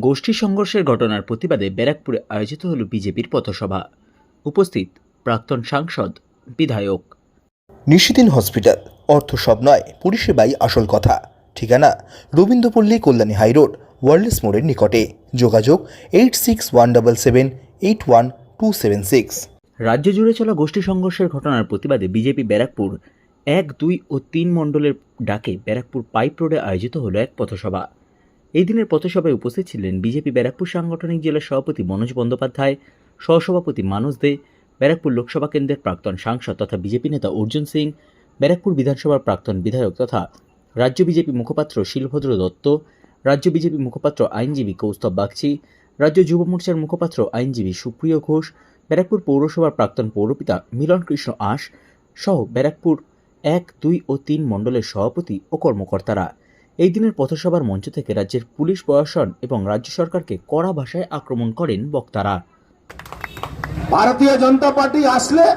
গোষ্ঠী সংঘর্ষের ঘটনার প্রতিবাদে ব্যারাকপুরে আয়োজিত হল বিজেপির পথসভা। উপস্থিত প্রাক্তন সাংসদ বিধায়ক। নিশিদিন হসপিটাল অর্থ সব নয় পরিষেবাই আসল কথা। ঠিকানা রবীন্দ্রপল্লী কল্যাণী হাইরোড ওয়ার্ল্ডস মোড়ের নিকটে। যোগাযোগ eight six one double seven eight one two seven six. রাজ্য জুড়ে চলা গোষ্ঠী সংঘর্ষের ঘটনার প্রতিবাদে বিজেপি ব্যারাকপুর এক দুই ও তিন মণ্ডলের ডাকে ব্যারাকপুর পাইপ রোডে আয়োজিত হলো এক পথসভা। এই দিনের পথসভায় উপস্থিত ছিলেন বিজেপি ব্যারাকপুর সাংগঠনিক জেলার সভাপতি মনোজ বন্দ্যোপাধ্যায়, সহসভাপতি মানস দে, ব্যারাকপুর লোকসভা কেন্দ্রের প্রাক্তন সাংসদ তথা বিজেপি নেতা অর্জুন সিং, ব্যারাকপুর বিধানসভার প্রাক্তন বিধায়ক তথা রাজ্য বিজেপি মুখপাত্র শিলভদ্র দত্ত, রাজ্য বিজেপি মুখপাত্র আইনজীবী কৌস্তব বাগচি, রাজ্য যুব মোর্চার মুখপাত্র আইনজীবী সুপ্রিয় ঘোষ, ব্যারাকপুর পৌরসভার প্রাক্তন পৌরপিতা মিলন কৃষ্ণ আশ সহ ব্যারাকপুর এক, দুই ও তিন মণ্ডলের সভাপতি ও কর্মকর্তারা। এই দিনের পথসভার মঞ্চ থেকে রাজ্যের পুলিশ প্রশাসন এবং রাজ্য সরকারকে কড়া ভাষায় আক্রমণ করেন বক্তারা। ভারতীয় জনতা পার্টি আসলে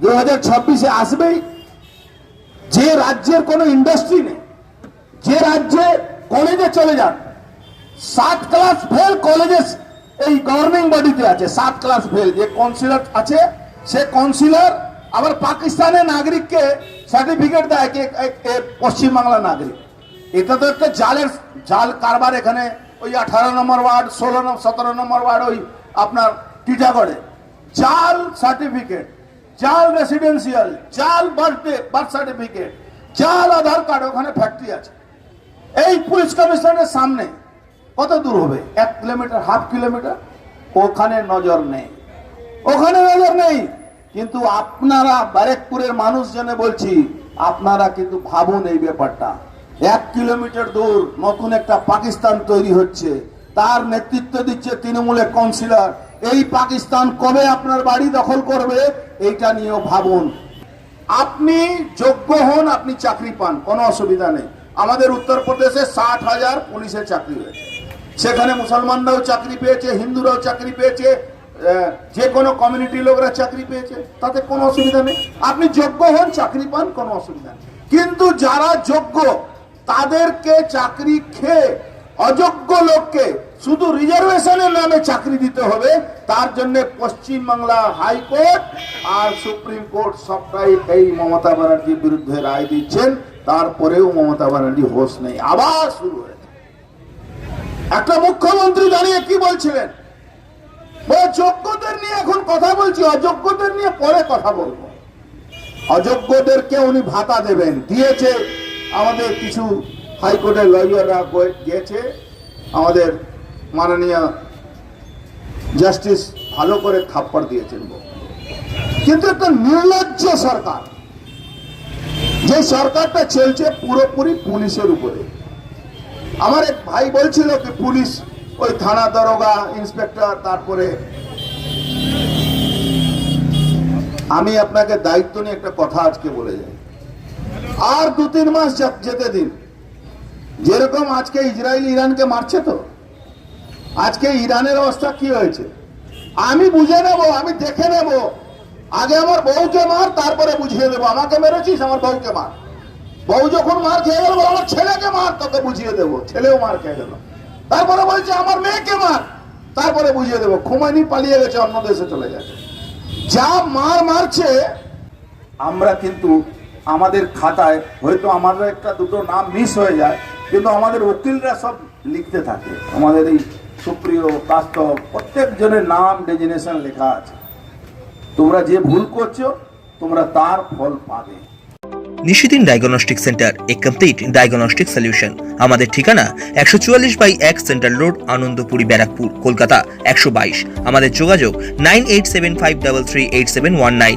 দু হাজার ছাব্বিশে আসবেই। যে রাজ্যের কোনো ইন্ডাস্ট্রি নেই, যে রাজ্যে কলেজে চলে যান সাত ক্লাস ফেল কলেজে এই গভর্নিং বডিতে আছে সাত ক্লাস ফেল যে কাউন্সিলর আছে, সে কাউন্সিলর আবার পাকিস্তানের নাগরিককে সার্টিফিকেট দেয়, কি এ- এ পশ্চিমবাংলা নাগরিক। এটা তো একটা জালের জাল কারবার এখানে, ওই আঠারো নম্বর ওয়ার্ড, ষোলো সতেরো নম্বর ওয়ার্ড, ওই আপনার টিটাগড়ে। জাল সার্টিফিকেট, জাল রেসিডেন্সিয়াল, জাল বার্থডে, বার্থ সার্টিফিকেট, জাল আধার কার্ড ওখানে ফ্যাক্টরি আছে। এই পুলিশ কমিশনারের সামনে কত দূর হবে? এক কিলোমিটার, হাফ কিলোমিটার? ওখানে নজর নেই। ওখানে নজর নেই। কিন্তু আপনারা ব্যারেকপুরের মানুষ বলছি, আপনারা কিন্তু ভাবুন এই ব্যাপারটা। এক কিলোমিটার দূর নতুন একটা পাকিস্তান তৈরি হচ্ছে। তার নেতৃত্ব দিচ্ছে তৃণমূলের কাউন্সিলর। এই পাকিস্তান কবে আপনার বাড়ি দখল করবে, এইটা নিয়েও ভাবুন। আপনি যোগ্য হন, আপনি চাকরি পান, কোনো অসুবিধা নেই। আমাদের উত্তরপ্রদেশে ষাট হাজার পুলিশের চাকরি হয়েছে। সেখানে মুসলমানরাও চাকরি পেয়েছে, হিন্দুরাও চাকরি পেয়েছে যে কোনো কমিউনিটি লোকরা চাকরি পেয়েছে, তাতে কোনো অসুবিধা নেই। আপনি যোগ্য হন, চাকরি পান, কোনো অসুবিধা নেই। কিন্তু যারা যোগ্য তাদেরকে চাকরি খেয়ে অযোগ্য লোককে শুধু রিজার্ভেশনের নামে চাকরি দিতে হবে তার জন্য পশ্চিমবাংলা হাইকোর্ট আর সুপ্রিম কোর্ট সবটাই এই মমতা ব্যানার্জির বিরুদ্ধে রায় দিচ্ছেন। তারপরেও মমতা ব্যানার্জি হোশ নেই। আবার শুরু হয়েছে। একটা মুখ্যমন্ত্রী দাঁড়িয়ে কি বলছিলেন? বলে, যোগ্যদের নিয়ে এখন কথা বলছি অযোগ্যদের নিয়ে পরে কথা বলব। অযোগ্যদেরকে উনি ভাতা দেবেন দিয়েছে। আমাদের কিছু হাইকোর্টের লয়াররা গিয়েছে আমাদের মাননীয় জাস্টিস ভালো করে থাপ্পড় দিয়েছেন কিন্তু একটা নির্লজ্জ সরকার, যে সরকারটা চলছে পুরোপুরি পুলিশের উপরে। আমার এক ভাই বলছিল কি পুলিশ ওই থানা দরোগা, ইন্সপেক্টর, তারপরে আমি আপনাকে দায়িত্ব নিয়ে একটা কথা আজকে বলে যাই। আর দু তিন মাস যেতে দিন। যেরকম আজকে ইসরায়েল ইরানকে মারছে তো, আজকে ইরানের অবস্থা কি হয়েছে? আমি বুঝে নেব, আমি দেখে নেব। আগে আমার বউকে মার, তারপরে বুঝিয়ে দেবো। আমাকে মেরেছিস, আমার বউকে মার। বউ যখন মার খেয়ে গেল আমার ছেলেকে মার, তোকে বুঝিয়ে দেবো। ছেলেও মার খেয়ে গেল। তারপরে বলছে, আমার মেয়েকে মার। তারপরে বুঝিয়ে দেবো। খুমানি পালিয়ে গেছে, অন্য দেশে চলে যাচ্ছে যা মার মারছে, আমরা কিন্তু আমাদের খাতায়, হয়তো আমাদের একটা দুটো নাম মিস হয়ে যায়, কিন্তু আমাদের উকিলরা সব লিখতে থাকে। আমাদের এই সুপ্রিয় বাস্তব প্রত্যেকজনের নাম ডেজিনেশন লেখা আছে। তোমরা যে ভুল করছ, তোমরা তার ফল পাবে। Nishidin diagnostic centre, a complete diagnostic solution আমাদের ঠিকানা একশো চুয়াল্লিশ বাই এক সেন্ট্রাল রোড, আনন্দপুরি, ব্যারাকপুর, কলকাতা, একশো বাইশ। আমাদের যোগাযোগ nine eight seven five double three eight seven one nine.